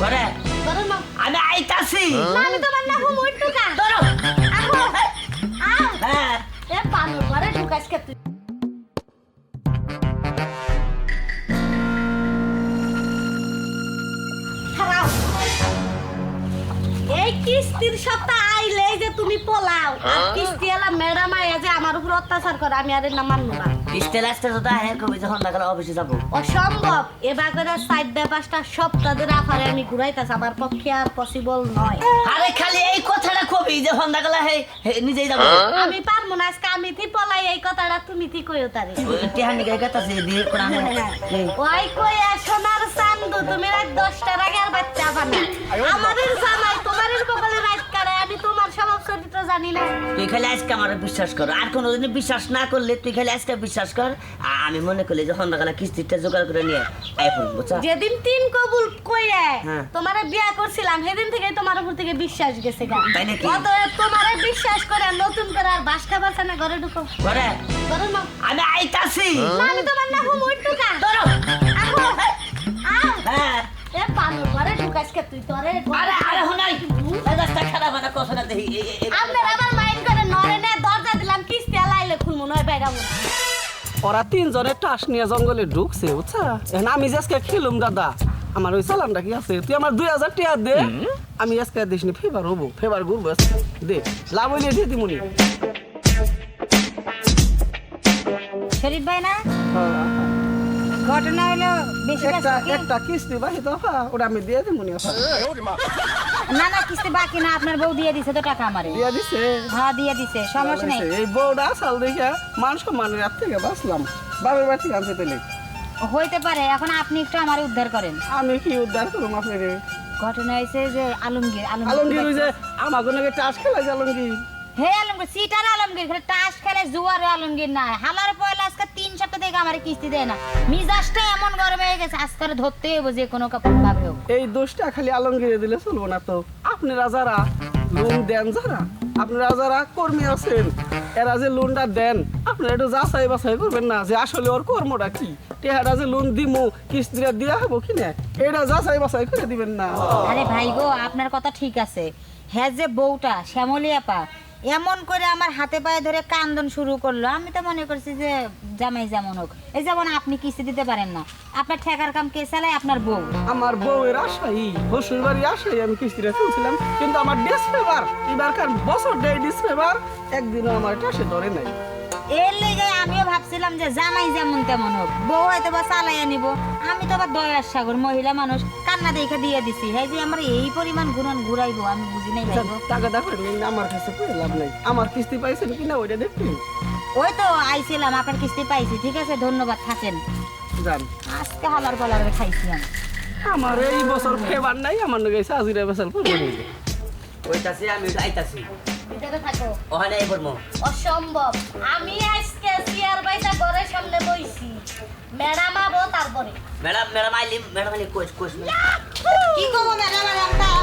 ঘরে ধরো মা। আমি আইতাছি। না আমি তোমার না হুম উঠতো কা ধরো। আহো। আও। হ্যাঁ। এ পানো ঘরে ঢুকাস কে তুই? এই কিস্তির সপ্তাহ আইলে যে তুমি পলাও। আর কিস্তি এলা ম্যাডাম আইয়া যে আমার উপর অত্যাচার করে আমি আর এর না মানবো না। স্টেল আসতে তো তাই কবি যখন দেখালে অফিসে যাব। অসম্ভব সাইড দিয়ে পাঁচটা সপ্তাহ ধরে আফারে আমি ঘুরাইতেছি আমার পক্ষে আর পসিবল নয়। আরে খালি এই কথাটা কবি হে হে নিজেই যাব। আমি পারব না আজকে আমি পলাই এই কথাটা তুমি থি কইও তারে। টিহানি গায়ে গেতাছে দিয়ে কোরআন ওই কইয়া সোনার চান্দু তুমি রাত দশটার আগে আর বাচ্চা বানা আমাদের জামাই তোমার বগলে রাত কারে আমি তোমার স্বভাব চরিত্র জানি না তুই খালি আজকে আমার বিশ্বাস কর। আর কোনোদিন বিশ্বাস না করলে তুই খালি আজকে বিশ্বাস কর। আমি মনে করলি যখন দেখালে কিস্তিটা জোগাড় করে নিয়ে আইফোন বুঝছা? যেদিন তিন কবুল কইয়া হ্যাঁ। তোমারে বিয়া করছিলাম সেদিন থেকে তোমার উপর থেকে বিশ্বাস গেছে গা। তাই নাকি? অতএব তোমারে বিশ্বাস করে নতুন করে আর বাস খাবার না ঘরে ঢুকো। ঘরে? ঘরে নাও। আমি আইতাছি। না, আমি তোমার না হুম উঠতো কা ধরো। আহো। আও। হ্যাঁ। এ পানো ঘরে ঢুকাস কে তুই? তোরে আরে আরে হোনাই। মেজাজটা খারাপ না কথা না দেখি এ- খুলমু নয় বাইরাবো ওরা তিনজনের টাস নিয়ে জঙ্গলে ঢুকছে বুঝছা? এখন আমি যে আজকে খেলুম দাদা আমার ওই চালানটা কি আছে? তুই আমার দুই হাজার টাকা দে। আমি আজকে দিস নি ফেভার হব ফেভার ঘুরবো দে লাভ হইলে দিয়ে দিমুনি। শরীফ ভাই না? ঘটনা হলো বেশি একটা একটা কিস্তি বাকি তো ওটা আমি দিয়ে দিমুনি ওটা। না না কিস্তি বাকি না আপনার বউ দিয়ে দিছে তো টাকা আমারে। দিয়ে দিছে? হ্যাঁ দিয়ে দিছে সমস্যা নেই। এই বউটা আসাল দেখে মান সম্মানের হাত থেকে বাঁচলাম। বাবার বাড়ি থেকে আনতে পেলে। হইতে পারে এখন আপনি একটু আমার উদ্ধার করেন। আমি কি উদ্ধার ঘটনা হয়েছে যে আলমগীর আলমগীর ওই যে আমার কোনো টাস খেলা আলমগীর। হে আলমগীর সিটার আলমগীর খালি টাস খেলে জুয়ারে আলমগীর না হালার পয়লা আজকে তিন সপ্তাহ থেকে আমার কিস্তি দেয় না। মিজাজটা এমন গরম হয়ে গেছে আজকে আর ধরতে হইব যে কোনো কাপড় ভাবে এই দোষটা খালি আলমগীরে দিলে চলবো না তো। আপনারা যারা লোন দেন যারা আপনারা যারা কর্মী আছেন এরা যে লোনটা দেন আপনারা একটু যাচাই বাছাই করবেন না যে আসলে ওর কর্মটা কি? টেহারা যে লোন দিমু কিস্তিটা দেওয়া হব কি না? এটা যাচাই বাছাই করে দিবেন না। আরে ভাই গো আপনার কথা ঠিক আছে। হ্যাঁ যে বউটা শ্যামলী আপা এমন করে আমার হাতে পায়ে ধরে কান্দন শুরু করল। আমি তো মনে করছি যে জামাই যেমন হোক। এই যেমন আপনি কিস্তি দিতে পারেন না। আপনার ঠেকার কাম কে চালায়? আপনার বউ। আমার বউয়ের আশাই শ্বশুর বাড়ি আশাই আমি কিস্তিটা তুলছিলাম। কিন্তু আমার ডিসপেবার এবারকার বছর দেয় ডিসপেবার একদিনও আমার টাসে ধরে নাই। এর লেগে আমিও ভাবছিলাম যে জামাই যেমন তেমন হোক বউ হয়তো বা চালাইয়া নিব। আমি তো আবার দয়ার সাগর মহিলা মানুষ। কান্না দেখে দিয়ে দিছি। হ্যাঁ যে আমার এই পরিমাণ ঘুরন ঘুরাইবো আমি বুঝি নাই ভাইবো টাকা দেখেন আমার কাছে পেয়ে লাভ নাই। আমার কিস্তি পাইছেন কিনা ওইটা দেখবেন ওই তো আইছিলাম আপনার কিস্তি পাইছি ঠিক আছে ধন্যবাদ থাকেন। জান আজকে হালার পালার খাইছি আমি। আমার এই বছর ফেবার নাই আমার নগে সাজিরা বেসাল পড়বে ওইতাছি আমি আইতাছি করব অসম্ভব। আমি আজকে চেয়ার বাইটা ঘরের সামনে বইছি। ম্যাডাম আবো তারপরে। ম্যাডাম ম্যাডাম আইলি ম্যাডাম আইলি কোচ কোচ কি করব ম্যাডাম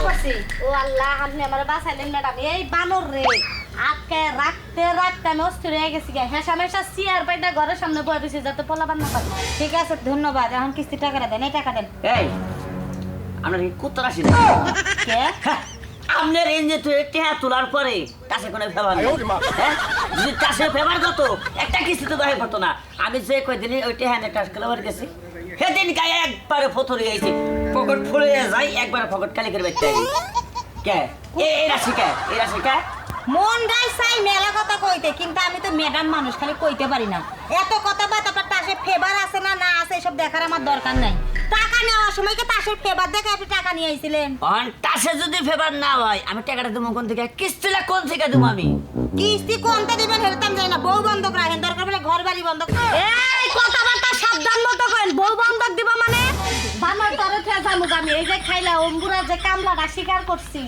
করছি? ও আল্লাহ আপনি আমার বাঁচাইলেন ম্যাডাম। এই বানর রে রাখতে রাখতে আমি অস্থির হয়ে গেছি গে। হেসা মেসা চেয়ার ঘরের সামনে বয়ে দিছি যাতে পোলাবান না পারে। ঠিক আছে ধন্যবাদ। এখন কিস্তি টাকাটা দেন এই টাকা দেন। এই আপনার কি কুত্তর আসি কে? হ্যাঁ, আপনার যে তুই টেহা তোলার পরে তাসে কোনো নেই। হ্যাঁ? যদি তাসে ফেভার কত একটা কিস্তি তো পড়তো না। আমি যে কয়দিন ওই টেহা নিয়ে টাস খেলাবার গেছি সেদিন গায়ে একবারে ফথর গেছি পকেট ফুলে যাই একবারে পকেট খালি করে বেঁচতে কে? এ এই রাশি কে এই মন গাই চাই মেলা কথা কইতে কিন্তু আমি তো ম্যাডাম মানুষ খালি কইতে পারি না। এত কথা বাদ আপনার তাসে ফেভার আছে না না আছে এসব দেখার আমার দরকার নাই। টাকা নেওয়ার সময় কি তাসের ফেভার দেখে আপনি টাকা নিয়ে আইছিলেন? অন তাসে যদি ফেভার না হয় আমি টাকাটা দেবো কোন থেকে? কিস্তিটা কোন থেকে দেবো আমি? কিস্তি কোনটা দিবেন হেলতাম যাই না। বউ বন্ধক রাখেন দরকার বলে ঘর বাড়ি বন্ধক। এই কথাবার্তা সাবধান মতো করেন। বউ বন্ধক দিব মানে? বানর তরে থেকে জামুক আমি এই যে খাইলা অম্বুরা যে কামলাটা স্বীকার করছি।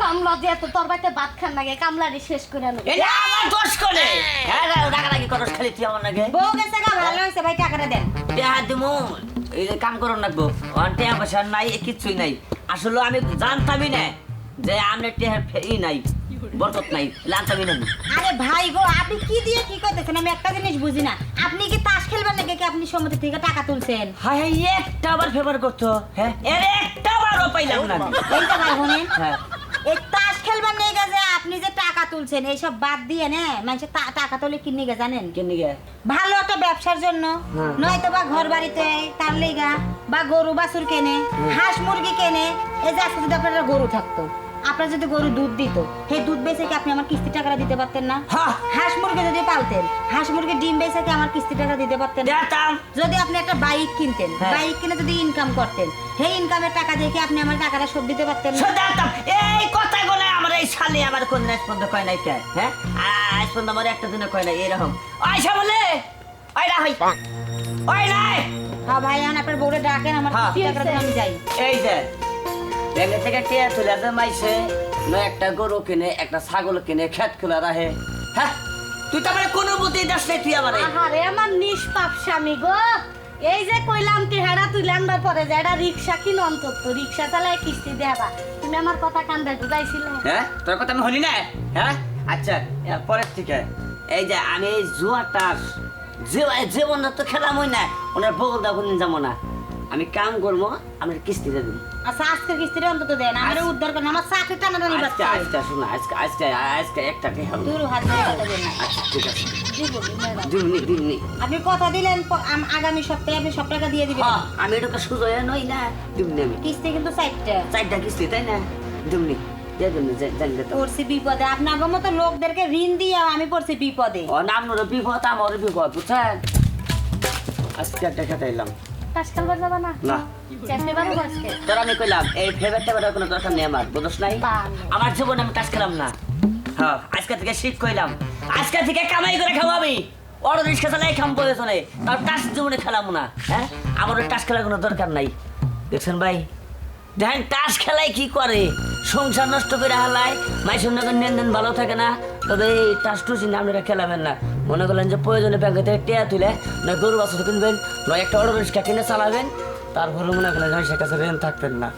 কামলা দিয়ে তো তোর বাড়িতে ভাত খান লাগে কামলাটি শেষ করে নেব এটা আমার দোষ করে। হ্যাঁ টাকা লাগি করস খালি তুই আমার নাকি? বউ গেছে গা ভালো হয়েছে। ভাই টাকাটা দেন। টেহা দিমু। এই কাম করুন অন টেহা পয়সা নাই কিচ্ছুই নাই। আসলে আমি জানতামই না যে আপনার টেহার ই নাই বরকত নাই লাঞ্চাবি নেন আরে ভাই গো আপনি কি দিয়ে কি করতেছেন? আমি একটা জিনিস বুঝি না। আপনি কি তাস খেলবেন নাকি কি আপনি সমুদ্র থেকে টাকা তুলছেন? হাই হাই একটা আবার ফেভার করতো। হ্যাঁ এর একটা বারও পাইলাম না এইটা ভাই হ্যাঁ। এই তাস খেলবার নেই যে আপনি যে তুলছেন এইসব বাদ দিয়ে নে মানুষের টাকা তুলে কিনে গে জানেন? কিনে গে ভালো একটা ব্যবসার জন্য। নয় নয়তো বা ঘর বাড়িতে তার লেগা বা গরু বাছুর কেনে হাঁস মুরগি কেনে এই যে আজকে যদি আপনার একটা গরু থাকতো। আপনার যদি গরু দুধ দিত সেই দুধ বেচে কি আপনি আমার কিস্তি টাকাটা দিতে পারতেন না? হ্যাঁ। হাঁস মুরগি যদি পালতেন হাঁস মুরগি ডিম বেচে কি আমার কিস্তি টাকা দিতে পারতেন যদি আপনি একটা বাইক কিনতেন হ্যাঁ। বাইক কিনে যদি ইনকাম করতেন সেই ইনকামের টাকা দিয়ে কি আপনি আমার টাকাটা শোধ দিতে পারতেন এই কথা বলে আমার এই শালি আমার কোন আজ পর্যন্ত কয় নাই কে? হ্যাঁ? আজ পর্যন্ত আমার একটা দিনে কয় নাই এরকম। আয়সা বলে ওই না হই ওই নাই! হ্যাঁ ভাই এখন আপনার বউরে ডাকেন আমার হ্যাঁ। কিস্তি টাকাটা আমি যাই। এই যে ব্যাংকে থেকে টিয়া তুলে আছে মাইছে। নয় একটা গরু কিনে একটা ছাগল কিনে খেত খোলা রাখে। হ্যাঁ তুই তো আমার কোনো বুদ্ধি দাস নাই তুই আমার। আহারে আমার নিষ্পাপ স্বামী গো। এই যে কইলাম টিহারা তুলে আনবার পরে যে এটা রিক্সা কিনো অন্তত রিক্সা চালায় কিস্তি দেবা তুমি আমার কথা কান্দে ঢুকাইছিলে হ্যাঁ তোর কথা আমি হলি না হ্যাঁ? আচ্ছা পরের থেকে। এই যে আমি এই জুয়াটা যে যে তো খেলাম হই না ওনার বগল দা কোনদিন যাব না। আমি কাম করব আমি কিস্তি দিয়ে দেবো। আচ্ছা আজকের কিস্তিটা অন্তত দেন আমার উদ্ধার করেন আমার চাকরি টানা টানি আজকে বাচ্চা আজকে শোনো আজকে আজকে আজকে একটা কে হবে। দূর হাত দেন আচ্ছা ঠিক আছে। দিবনি দিবনি। আপনি কথা দিলেন আগামী সপ্তাহে আপনি সব টাকা দিয়ে দিবেন। হ্যাঁ আমি এটা সুযোগ নই না দিবনি আমি। কিস্তি কিন্তু চারটা। চারটা কিস্তি তাই না? দিবনি পড়ছি বিপদে। আপনার মতো লোকদেরকে ঋণ দিয়ে আমি পড়ছি বিপদে। ও নাম বিপদ আমার বিপদ বুঝছেন? আজকে একটা খেতাইলাম তাস খেলবার যাবা না? না। চেষ্টা পারব আজকে। তোর আমি কইলাম এই ফেভার টেভারের কোনো দরকার নেই আমার বুঝছ নাই? আমার জীবনে আমি কাজ খেলাম না। হ্যাঁ আজকে থেকে শিখ কইলাম। আজকে থেকে কামাই করে খাব আমি। অটো রিক্সা চালাই খাম করে চলে। তার টাস জীবনে খেলাম না হ্যাঁ? আমার টাস খেলার কোনো দরকার নাই। দেখছেন ভাই? দেখেন টাস খেলায় কি করে? সংসার নষ্ট করে হালায় মাইসুর নগর নেন ভালো থাকে না। তবে এই টাস টুসি না আপনারা খেলাবেন না। মনে করলেন যে প্রয়োজনে ব্যাংকে থেকে টেয়া তুলে না গরু বাছুর কিনবেন নয় একটা অটো রিক্সা কিনে চালাবেন তারপরে মনে করলেন যে সে কাছে ঋণ থাকবেন না।